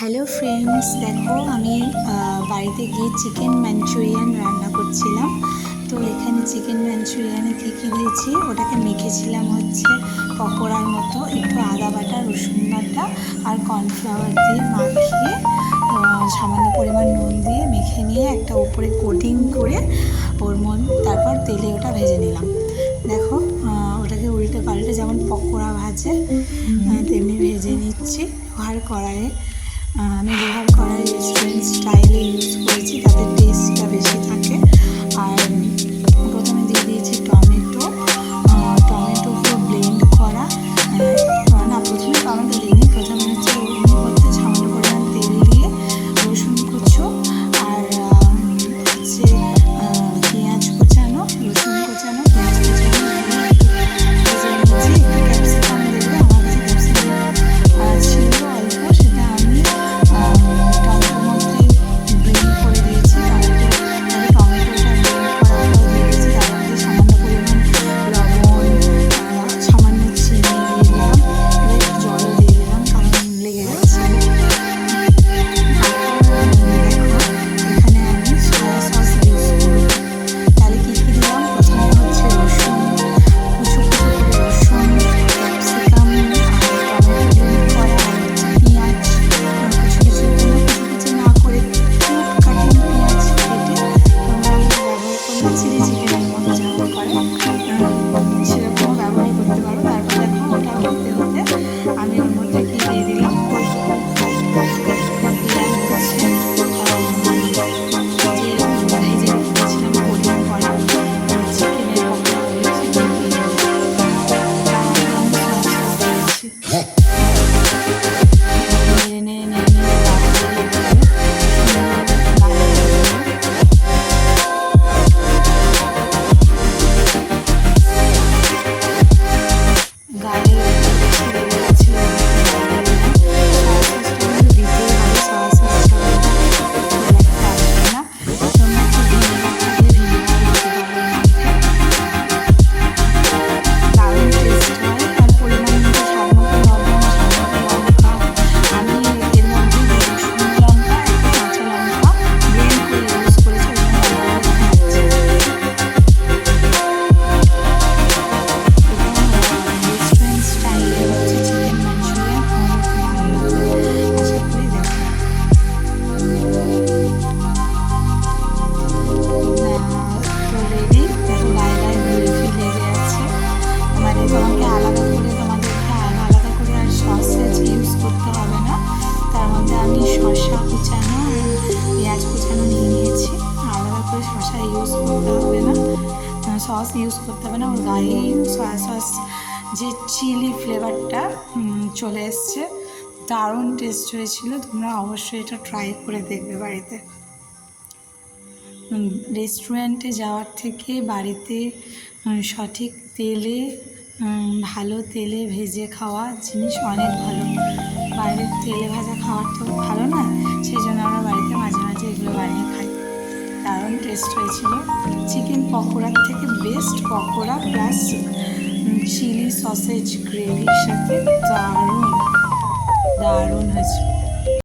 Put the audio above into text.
Hello friends দেখো, আমি বাড়িতে গিয়ে চিকেন ম্যাঞ্চুরিয়ান রান্না করছিলাম। তো এখানে চিকেন ম্যাঞ্চুরিয়ানে কী কী দিয়েছি? ওটাকে মেখেছিলাম হচ্ছে পকোড়ার মতো, একটু আদা বাটা, রসুন বাটা আর কর্নফ্লাওয়ার দিয়ে মাখিয়ে সামান্য পরিমাণ নুন দিয়ে মেখে নিয়ে একটা উপরে কোটিং করে ওর মন, তারপর তেলে ওটা ভেজে নিলাম। দেখো ওটাকে উল্টে পাল্টে যেমন পকোড়া ভাজে তেমনি ভেজে নিচ্ছি আর কড়াইয়ে। আমি ব্যবহার করার রেস্টুরেন্ট স্টাইলে ইউজ করেছি তাতে টেস্টটা বেশি থাকে। ইউজ করতে হবে না। সস ইউজ করতে হবে না। ওর গায়েই সয়া সস যে চিলি ফ্লেভারটা চলে এসছে, দারুণ টেস্ট হয়েছিল। তোমরা অবশ্যই এটা ট্রাই করে দেখবে বাড়িতে। রেস্টুরেন্টে যাওয়ার থেকে বাড়িতে সঠিক তেলে ভালো তেলে ভেজে খাওয়া জিনিস অনেক ভালো। বাইরের তেলে ভাজা খাওয়ার তো ভালো না, সেই বেস্ট হয়েছিল চিকেন পকোড়ার থেকে best pakora plus chilli sausage গ্রেভির সাথে দারুণ দারুণ হয়েছিল